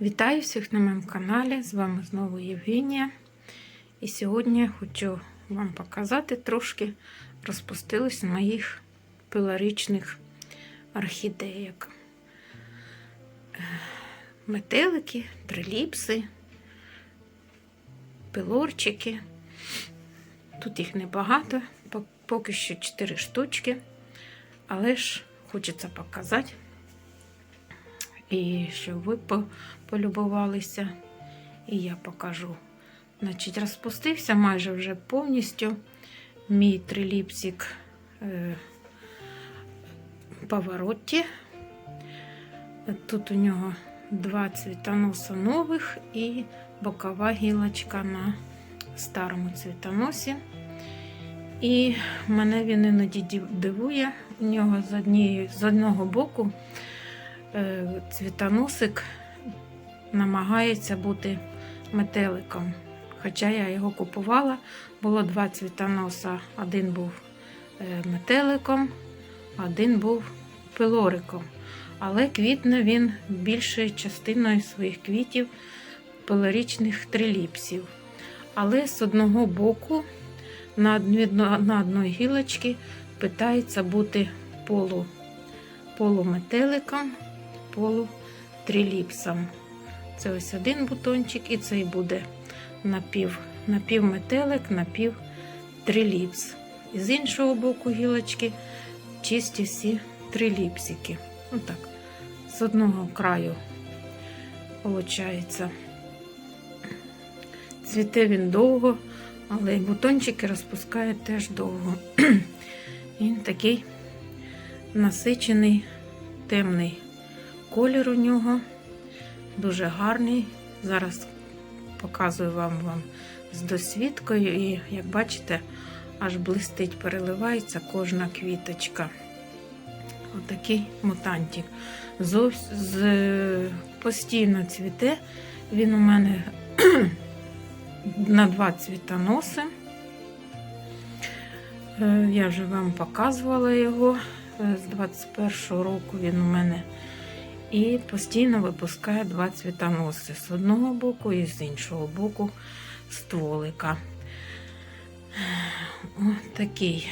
Вітаю всіх на моєму каналі. З вами знову Євгенія. І сьогодні я хочу вам показати трошки розпустились моїх пилорічних орхідеїк. Е, Метелики, триліпси, пилорчики. Тут їх небагато, поки що 4 штучки, але ж хочеться показати. І щоб ви по- полюбувалися, і я покажу. Значить, розпустився майже вже повністю мій триліпсик е, Паваротті. Тут у нього два цвітоноса нових і бокова гілочка на старому цвітоносі. І мене він іноді дивує. У нього з, однієї, з одного боку цвітоносик намагається бути метеликом. Хоча я його купувала, було два цвітоноса. Один був е, метеликом, один був пилориком. Але квітне він більшою частиною своїх квітів пилорічних триліпсів. Але з одного боку на, одній гілочці питається бути полу, полуметеликом, полутриліпсом. Це ось один бутончик, і цей буде напів, напівметелик, напів триліпс. І з іншого боку гілочки чисті всі триліпсики. Отак. З одного краю, виходить, цвіте він довго, але й бутончики розпускає теж довго. Він такий насичений, темний колір у нього, дуже гарний. Зараз показую вам, вам з досвідкою, і як бачите, аж блистить, переливається кожна квіточка. Отакий мутантик. Зовс... З... Постійно цвіте. Він у мене на два цвітоноси. Е, Я вже вам показувала його. Е, З 21-го року він у мене і постійно випускає два цвітоноси з одного боку і з іншого боку стволика. Ось такий.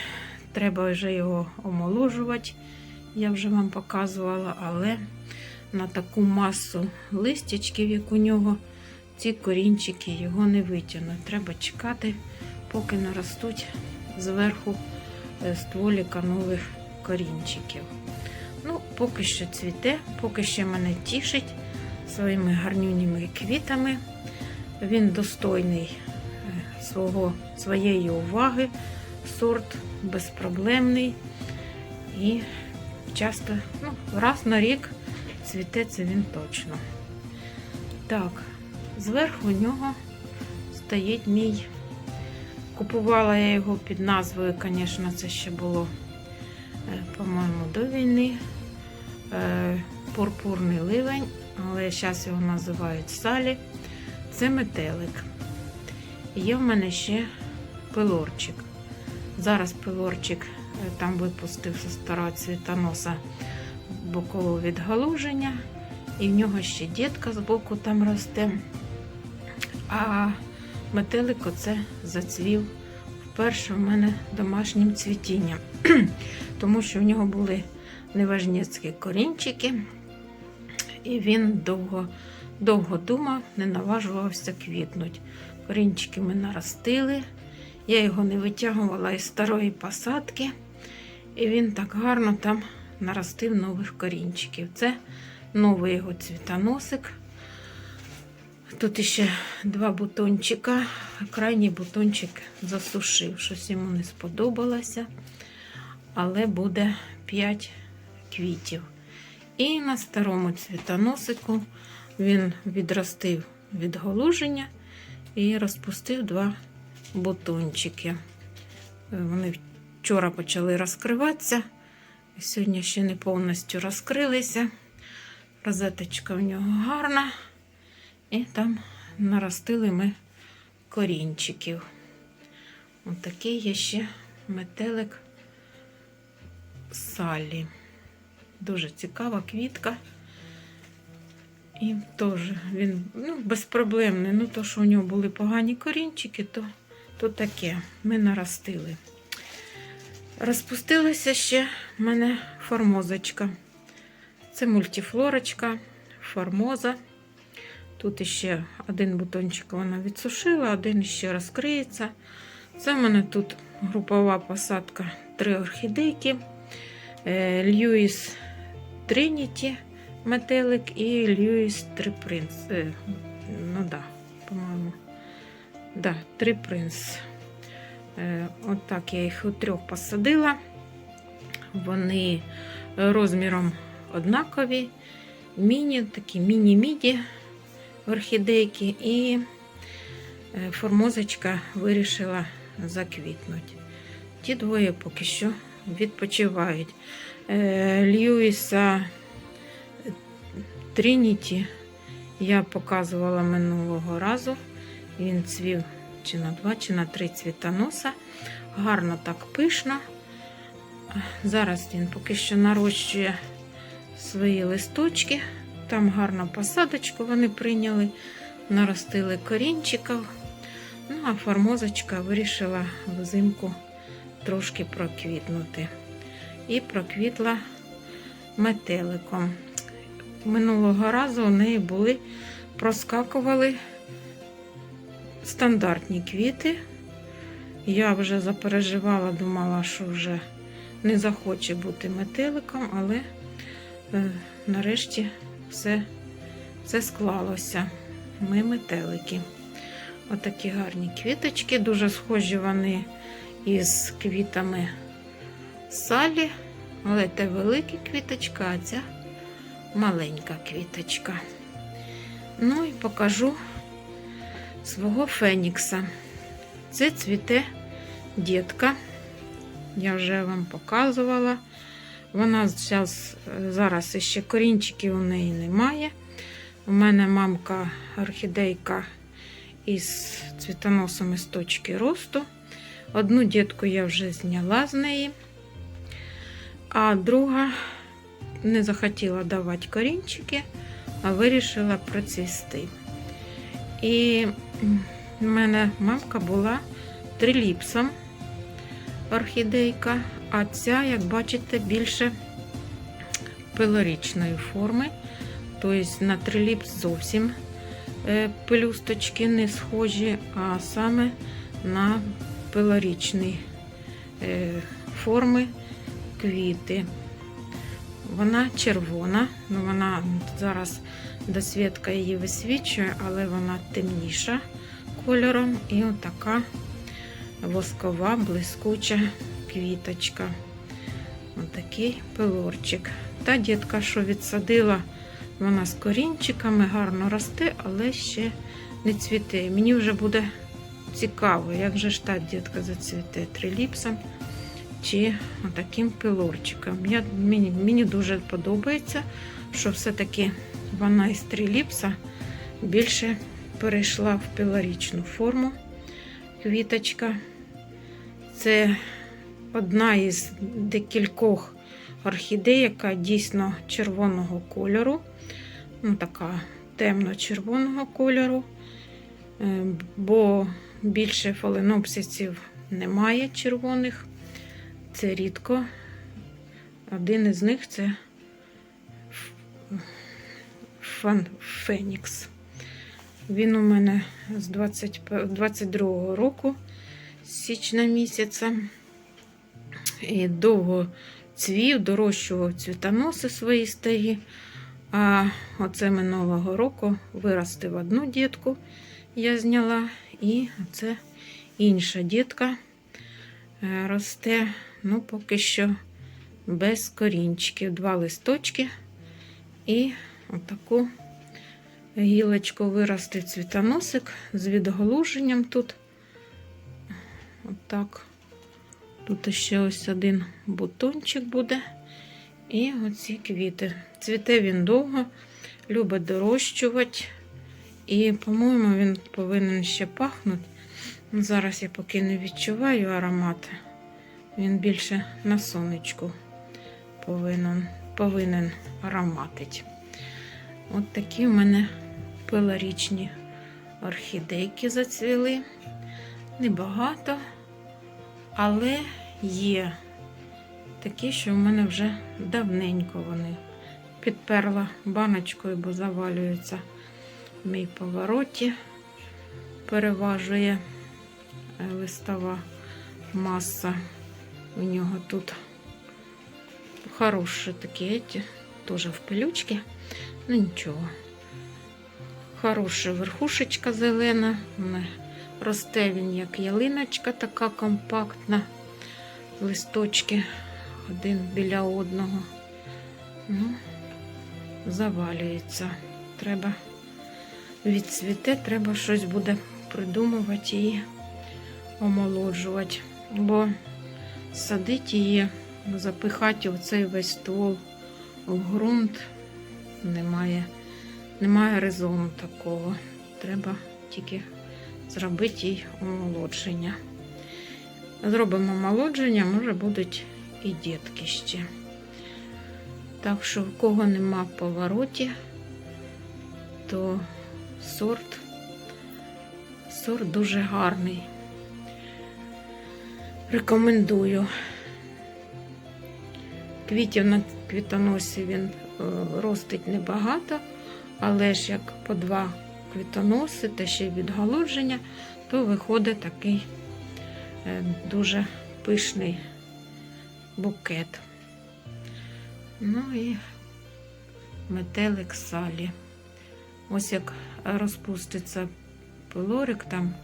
Треба вже його омоложувати, я вже вам показувала, але на таку масу листячків, як у нього, ці корінчики його не витягнуть. Треба чекати, поки наростуть зверху е, стволіка нових корінчиків. Поки що цвіте, поки що мене тішить своїми гарнюніми квітами. Він достойний е, свого, своєї уваги, сорт безпроблемний і часто, ну, раз на рік цвіте це він точно. Так, зверху нього стоїть мій. Купувала я його під назвою, звісно, це ще було, е, по-моєму, до війни. Е, Пурпурний ливень, але зараз його називають салі. Це метелик. Є в мене ще пилорчик. Зараз пилорчик е, там випустив старого цвітоноса бокове відгалуження, і в нього ще дітка з боку там росте. А метелик оце зацвів вперше в мене домашнім цвітінням, тому що в нього були неважнецькі корінчики, і він довго, довго думав, не наважувався квітнуть. Корінчики ми наростили. Я його не витягувала із старої посадки, і він так гарно там наростив нових корінчиків. Це новий його цвітоносик. Тут ще два бутончика. Крайній бутончик засушив, щось йому не сподобалося, але буде 5 квітів. І на старому цвітоносику він відростив відголуження і розпустив два бутончики. Вони вчора почали розкриватися, сьогодні ще не повністю розкрилися. Розеточка в нього гарна. І там наростили ми корінчиків. Отакий є ще метелик Саллі. Дуже цікава квітка. І теж він ну, безпроблемний. Ну, то, що у нього були погані корінчики, то, то таке. Ми наростили. Розпустилася ще в мене формозочка. Це мультифлорочка, формоза. Тут ще один бутончик вона відсушила, один ще розкриється. Це в мене тут групова посадка три орхідейки. Е, Льюіс Трініті метелик і Льюіс Три Принц. Е, Ну да, по-моєму. Да, Три Принц. Е, От я їх у трьох посадила. Вони розміром однакові, міні, такі міні-міді орхідейки, і е, формозочка вирішила заквітнути. Ті двоє поки що відпочивають. Е, Льюіса Трініті я показувала минулого разу. Він цвів чи на два, чи на три цвітоноса. Гарно так пишно. Зараз він поки що нарощує свої листочки. Там гарну посадочку вони прийняли, наростили корінчиків. Ну, а формозочка вирішила взимку трошки проквітнути. І проквітла метеликом. Минулого разу у неї були, проскакували стандартні квіти. Я вже запереживала, думала, що вже не захоче бути метеликом, але е, нарешті все, все склалося. Ми метелики. Отакі гарні квіточки, дуже схожі вони із квітами салі, але те велика квіточка, а ця маленька квіточка. Ну і покажу свого фенікса. Це цвіте дітка. Я вже вам показувала. Вона зараз, зараз ще корінчиків у неї немає. У мене мамка орхідейка із цвітоносами з точки росту. Одну дітку я вже зняла з неї, а друга не захотіла давати корінчики, а вирішила процвісти. І в мене мамка була триліпсом орхідейка, а ця, як бачите, більше пилорічної форми. Тобто на триліпс зовсім е, пелюсточки не схожі, а саме на пилорічні е, форми квіти. Вона червона, ну вона зараз досвідка її висвічує, але вона темніша кольором і отака воскова, блискуча квіточка. Отакий пилорчик. Та дітка, що відсадила, вона з корінчиками гарно росте, але ще не цвіте. Мені вже буде цікаво, як же ж та дітка зацвіте триліпсом чи таким пилорчиком. Я, мені, мені дуже подобається, що все-таки вона із триліпса більше перейшла в пилорічну форму. Квіточка. Це одна із декількох орхідей, яка дійсно червоного кольору, ну така темно-червоного кольору, Е, бо більше фаленопсисів немає червоних. Це рідко. Один із них це фан Фенікс. Він у мене з 20, 22 року, січня місяця. І довго цвів, дорощував цвітоноси свої старі. А оце минулого року виростив одну дітку, я зняла, і це інша дітка росте, ну, поки що без корінчиків. Два листочки і отаку гілочку виростив цвітоносик з відголуженням тут. Отак. Тут ще ось один бутончик буде. І оці квіти. Цвіте він довго, любить дорощувати. І, по-моєму, він повинен ще пахнути. Ну, Зараз я поки не відчуваю аромат. Він більше на сонечку повинен повинен ароматить. От такі в мене пилорічні орхідейки зацвіли. Небагато, але є такі, що в мене вже давненько вони. Підперла баночкою, бо завалюється в мій повороті. Переважує листова маса. У нього тут хороші такі, теж в пилючки. Ну нічого. Хороша верхушечка зелена. Росте він як ялиночка, така компактна. Листочки один біля одного. Ну, завалюється. Треба відцвіте, треба щось буде придумувати і омолоджувати. Бо садити її, запихати в цей весь ствол в ґрунт немає, немає резону такого. Треба тільки зробити їй омолодження. Зробимо омолодження, може будуть і дітки ще. Так що, в кого нема повороті, то сорт, сорт дуже гарний. Рекомендую. Квітів на квітоносі він е, ростить небагато, але ж як по два квітоноси та ще й відголодження, то виходить такий е, дуже пишний букет. Ну і метелик салі. Ось як розпуститься пилорик, там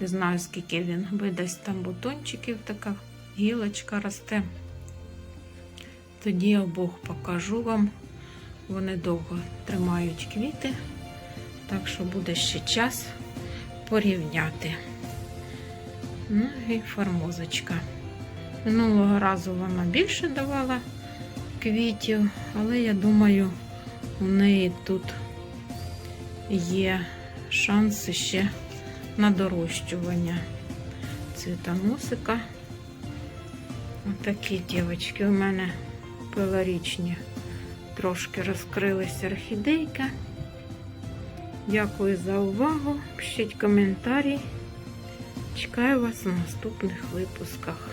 не знаю, скільки він видасть там бутончиків, така гілочка росте. Тоді обох покажу вам. Вони довго тримають квіти, так що буде ще час порівняти. Ну і формозочка. Минулого разу вона більше давала квітів, але я думаю, у неї тут є шанси ще на дорощування цвітоносика. Отакі дівчатки у мене пилорічні. Трошки розкрилися орхідейка. Дякую за увагу. Пишіть коментарі. Чекаю вас у наступних випусках.